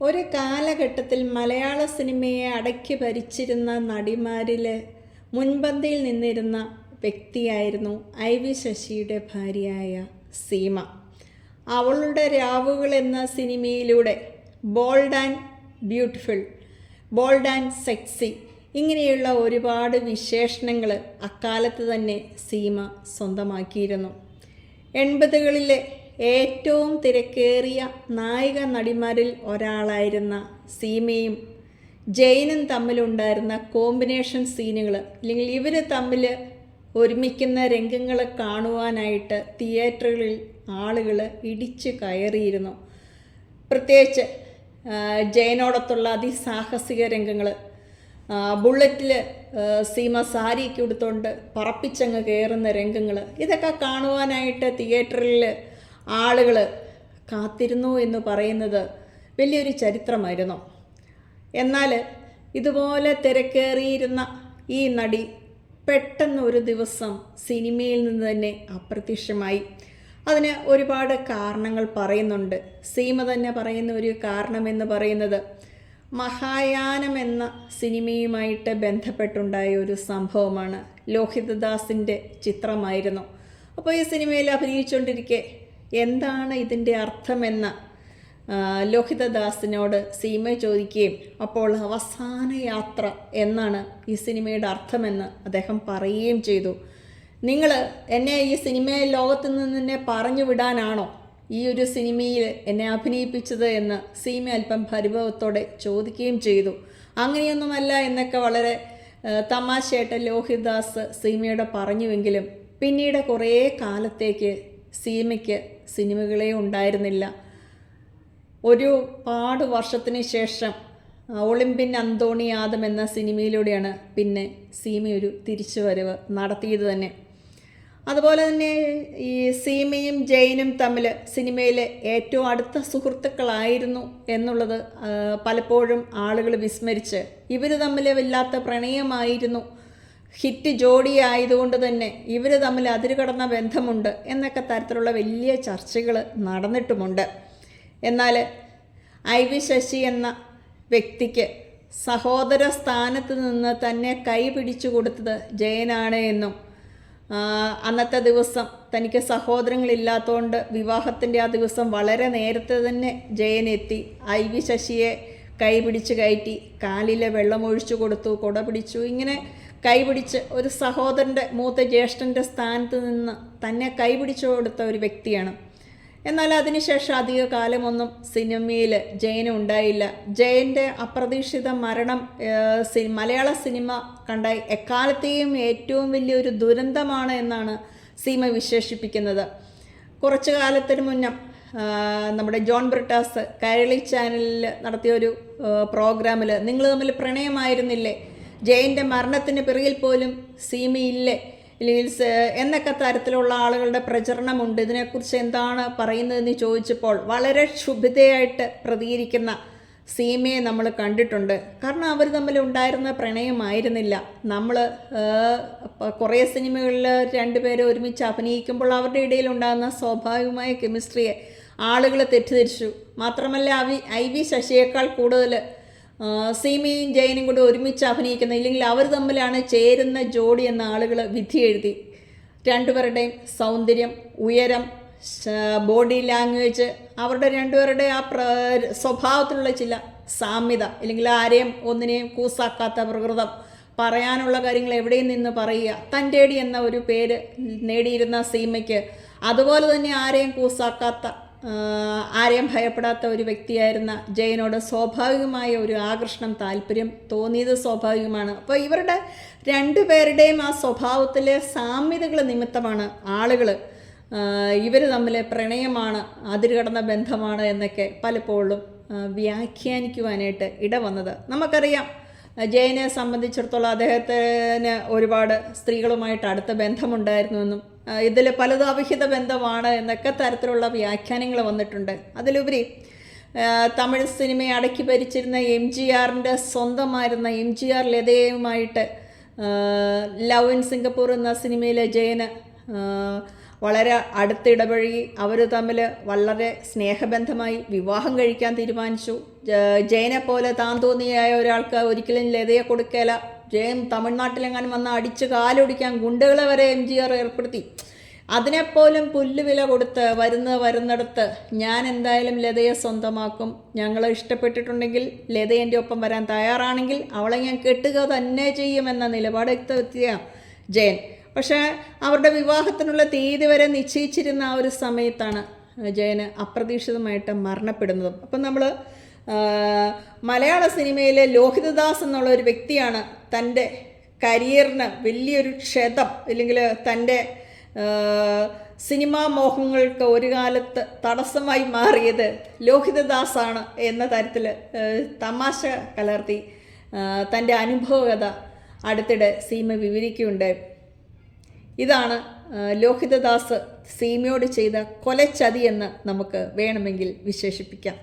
ഒരു കാലഘട്ടത്തിൽ മലയാള സിനിമയെ അടക്കി ഭരിച്ചിരുന്ന നടിമാരിൽ മുൻപന്തിയിൽ നിന്നിരുന്ന വ്യക്തിയായിരുന്നു ഐ വി ശശിയുടെ ഭാര്യയായ സീമ. അവളുടെ രാവുകൾ എന്ന സിനിമയിലൂടെ bold and beautiful bold and sexy ഇങ്ങനെയുള്ള ഒരുപാട് വിശേഷണങ്ങൾ അക്കാലത്ത് തന്നെ സീമ സ്വന്തമാക്കിയിരുന്നു. എൺപതുകളിലെ ഏറ്റവും തിരക്കേറിയ നായിക നടിമാരിൽ ഒരാളായിരുന്ന സീമയും ജെയിനും തമ്മിലുണ്ടായിരുന്ന കോമ്പിനേഷൻ സീനുകൾ അല്ലെങ്കിൽ ഇവർ തമ്മിൽ ഒരുമിക്കുന്ന രംഗങ്ങൾ കാണുവാനായിട്ട് തിയേറ്ററുകളിൽ ആളുകൾ ഇടിച്ചു കയറിയിരുന്നു. പ്രത്യേകിച്ച് ജയനോടത്തുള്ള അതിസാഹസിക രംഗങ്ങൾ ബുള്ളറ്റിൽ സീമ സാരിയൊക്കെ എടുത്തുകൊണ്ട് പറപ്പിച്ചങ്ങ് കയറുന്ന രംഗങ്ങൾ ഇതൊക്കെ കാണുവാനായിട്ട് തിയേറ്ററിൽ ആളുകൾ കാത്തിരുന്നു എന്ന് പറയുന്നത് വലിയൊരു ചരിത്രമായിരുന്നു. എന്നാൽ ഇതുപോലെ തിരക്കേറിയിരുന്ന ഈ നടി പെട്ടെന്ന് ഒരു ദിവസം സിനിമയിൽ നിന്ന് തന്നെ അപ്രത്യക്ഷമായി. അതിന് ഒരുപാട് കാരണങ്ങൾ പറയുന്നുണ്ട്. സീമ തന്നെ പറയുന്ന ഒരു കാരണമെന്ന് പറയുന്നത് മഹായാനം എന്ന സിനിമയുമായിട്ട് ബന്ധപ്പെട്ടുണ്ടായ ഒരു സംഭവമാണ് ലോഹിതദാസിന്റെ ചിത്രമായിരുന്നു. അപ്പോൾ ഈ സിനിമയിൽ അഭിനയിച്ചുകൊണ്ടിരിക്കെ എന്താണ് ഇതിന്റെ അർത്ഥമെന്ന് ലോഹിതദാസിനോട് സീമ ചോദിക്കുകയും അപ്പോൾ അവസാന യാത്ര എന്നാണ് ഈ സിനിമയുടെ അർത്ഥമെന്ന് അദ്ദേഹം പറയുകയും ചെയ്തു. നിങ്ങൾ എന്നെ ഈ സിനിമയെ ലോകത്ത് നിന്ന് എന്നെ പറഞ്ഞു വിടാനാണോ ഈ ഒരു സിനിമയിൽ എന്നെ അഭിനയിപ്പിച്ചത്? എന്ന് സീമ അല്പം പരിഭവത്തോടെ ചോദിക്കുകയും ചെയ്തു. അങ്ങനെയൊന്നുമല്ല എന്നൊക്കെ വളരെ തമാശയായിട്ട് ലോഹിതദാസ് സീമയോട് പറഞ്ഞുവെങ്കിലും പിന്നീട് കുറേ കാലത്തേക്ക് സീമയ്ക്ക് സിനിമകളെ ഉണ്ടായിരുന്നില്ല. ഒരു പാട് വർഷത്തിന് ശേഷം ഒളിമ്പിൻ അന്തോണി ആദം എന്ന സിനിമയിലൂടെയാണ് പിന്നെ സീമ ഒരു തിരിച്ചുവരവ് നടത്തിയത് തന്നെ. അതുപോലെ തന്നെ ഈ സീമയും ജെയിനും തമ്മിൽ സിനിമയിലെ ഏറ്റവും അടുത്ത സുഹൃത്തുക്കളായിരുന്നു എന്നുള്ളത് പലപ്പോഴും ആളുകൾ വിസ്മരിച്ച് ഇവർ തമ്മിൽ വല്ലാത്ത പ്രണയമായിരുന്നു. ഹിറ്റ് ജോഡി ആയതുകൊണ്ട് തന്നെ ഇവർ തമ്മിൽ അതിരുകടന്ന ബന്ധമുണ്ട് എന്നൊക്കെ തരത്തിലുള്ള വലിയ ചർച്ചകൾ നടന്നിട്ടുമുണ്ട്. എന്നാൽ ഐ വി ശശി എന്ന വ്യക്തിക്ക് സഹോദര സ്ഥാനത്ത് നിന്ന് തന്നെ കൈ പിടിച്ചു കൊടുത്തത് ജയനാണ് എന്നും അന്നത്തെ ദിവസം തനിക്ക് സഹോദരങ്ങളില്ലാത്തതുകൊണ്ട് വിവാഹത്തിന്റെ ആ ദിവസം വളരെ നേരത്തെ തന്നെ ജയനെത്തി. ഐ വി ശശിയെ കൈ പിടിച്ച് കയറ്റി കാലിലെ വെള്ളമൊഴിച്ചു കൊടുത്തു കുട പിടിച്ചു ഇങ്ങനെ കൈ പിടിച്ച് ഒരു സഹോദരന്റെ മൂത്ത ജ്യേഷ്ഠന്റെ സ്ഥാനത്ത് നിന്ന് തന്നെ കൈ പിടിച്ചു കൊടുത്ത ഒരു വ്യക്തിയാണ്. എന്നാൽ അതിനുശേഷം അധിക കാലമൊന്നും സിനിമയിൽ ജയന് ഉണ്ടായില്ല. ജയന്റെ അപ്രതീക്ഷിത മരണം മലയാള സിനിമ കണ്ട എക്കാലത്തെയും ഏറ്റവും വലിയൊരു ദുരന്തമാണ് എന്നാണ് സീമ വിശേഷിപ്പിക്കുന്നത്. കുറച്ചു കാലത്തിന് മുന്നം നമ്മുടെ ജോൺ ബ്രിട്ടാസ് കൈരളി ചാനലിൽ നടത്തിയ ഒരു പ്രോഗ്രാമിൽ നിങ്ങൾ തമ്മിൽ പ്രണയമായിരുന്നില്ലേ? ജയന്റെ മരണത്തിന് പിറകിൽ പോലും സീമയില്ലേ അല്ലെങ്കിൽ എന്നൊക്കെ തരത്തിലുള്ള ആളുകളുടെ പ്രചരണമുണ്ട്. ഇതിനെക്കുറിച്ച് എന്താണ് പറയുന്നതെന്ന് ചോദിച്ചപ്പോൾ വളരെ ക്ഷുഭിതയായിട്ട് പ്രതികരിക്കുന്ന സീമയെ നമ്മൾ കണ്ടിട്ടുണ്ട്. കാരണം അവർ തമ്മിൽ ഉണ്ടായിരുന്ന പ്രണയമായിരുന്നില്ല നമ്മൾ കുറേ സിനിമകളിൽ രണ്ടുപേരെ ഒരുമിച്ച് അഭിനയിക്കുമ്പോൾ അവരുടെ ഇടയിൽ ഉണ്ടാകുന്ന സ്വാഭാവികമായ കെമിസ്ട്രിയെ ആളുകൾ തെറ്റിദ്ധരിച്ചു. മാത്രമല്ല ഐ വി ശശിയേക്കാൾ കൂടുതൽ സീമയും ജയനും കൂടെ ഒരുമിച്ച് അഭിനയിക്കുന്ന ഇല്ലെങ്കിൽ അവർ തമ്മിലാണ് ചേരുന്ന ജോഡി എന്ന ആളുകൾ വിധി എഴുതി. രണ്ടുപേരുടെയും സൗന്ദര്യം ഉയരം ബോഡി ലാംഗ്വേജ് അവരുടെ രണ്ടുപേരുടെ ആ പ്ര സ്വഭാവത്തിലുള്ള ചില സാമ്യത അല്ലെങ്കിൽ ആരെയും ഒന്നിനെയും കൂസാക്കാത്ത പ്രകൃതം പറയാനുള്ള കാര്യങ്ങൾ എവിടെയും നിന്ന് പറയുക. തന്റെടി എന്ന ഒരു പേര് നേടിയിരുന്ന സീമയ്ക്ക് അതുപോലെ തന്നെ ആരെയും കൂസാക്കാത്ത ആരെയും ഭയപ്പെടാത്ത ഒരു വ്യക്തിയായിരുന്ന ജയനോട് സ്വാഭാവികമായ ഒരു ആകർഷണം താല്പര്യം തോന്നിയത് സ്വാഭാവികമാണ്. അപ്പോൾ ഇവരുടെ രണ്ടുപേരുടെയും ആ സ്വഭാവത്തിലെ സാമ്യതകൾ നിമിത്തമാണ് ആളുകൾ ഇവർ തമ്മിലെ പ്രണയമാണ് അതിരുകടന്ന ബന്ധമാണ് എന്നൊക്കെ പലപ്പോഴും വ്യാഖ്യാനിക്കുവാനായിട്ട് ഇടവന്നത്. നമുക്കറിയാം ജയനെ സംബന്ധിച്ചിടത്തോളം അദ്ദേഹത്തിന് ഒരുപാട് സ്ത്രീകളുമായിട്ട് അടുത്ത ബന്ധമുണ്ടായിരുന്നുവെന്നും ഇതിൽ പലതും അവിഹിത ബന്ധമാണ് എന്നൊക്കെ തരത്തിലുള്ള വ്യാഖ്യാനങ്ങൾ വന്നിട്ടുണ്ട്. അതിലുപരി തമിഴ് സിനിമയെ അടക്കി ഭരിച്ചിരുന്ന എം ജി ആറിന്റെ സ്വന്തമായിരുന്ന എം ജി ആർ ലതയുമായിട്ട് ലവ് ഇൻ സിംഗപ്പൂർ എന്ന സിനിമയിലെ ജയന് വളരെ അടുത്തിടപഴകി അവർ തമ്മിൽ വളരെ സ്നേഹബന്ധമായി വിവാഹം കഴിക്കാൻ തീരുമാനിച്ചു. ജയനെ പോലെ താൻ തോന്നിയായ ഒരാൾക്ക് ഒരിക്കലും ലതയെ കൊടുക്കല. ജയൻ തമിഴ്നാട്ടിലെങ്ങാനും വന്ന് അടിച്ച് കാലൊടിക്കാൻ ഗുണ്ടകളെ വരെ എം ജി ആർ ഏർപ്പെടുത്തി. അതിനെപ്പോലും പുല്ലുവില കൊടുത്ത് വരുന്ന വരുന്നിടത്ത് ഞാൻ എന്തായാലും ലതയെ സ്വന്തമാക്കും. ഞങ്ങളെ ഇഷ്ടപ്പെട്ടിട്ടുണ്ടെങ്കിൽ ലത എന്റെ ഒപ്പം വരാൻ തയ്യാറാണെങ്കിൽ അവളെ ഞാൻ കെട്ടുക തന്നെ ചെയ്യുമെന്ന നിലപാട് വ്യക്തമെത്തിയ ജയൻ. പക്ഷേ അവരുടെ വിവാഹത്തിനുള്ള തീയതി വരെ നിശ്ചയിച്ചിരുന്ന ആ ഒരു സമയത്താണ് ജയന് അപ്രതീക്ഷിതമായിട്ട് മരണപ്പെടുന്നതും. അപ്പം നമ്മൾ മലയാള സിനിമയിലെ ലോഹിതദാസ് എന്നുള്ള ഒരു വ്യക്തിയാണ് തന്റെ കരിയറിന് വലിയൊരു ക്ഷതം അല്ലെങ്കിൽ തന്റെ സിനിമാ മോഹങ്ങൾക്ക് ഒരു കാലത്ത് തടസ്സമായി മാറിയത് ലോഹിതദാസാണ് എന്ന തരത്തിൽ തമാശ കലർത്തി തന്റെ അനുഭവകഥ അടുത്തിടെ സീമ വിവരിക്കുകയുണ്ടായി. ഇതാണ് ലോഹിതദാസ് സീമയോട് ചെയ്ത കൊലച്ചതി എന്ന് നമുക്ക് വേണമെങ്കിൽ വിശേഷിപ്പിക്കാം.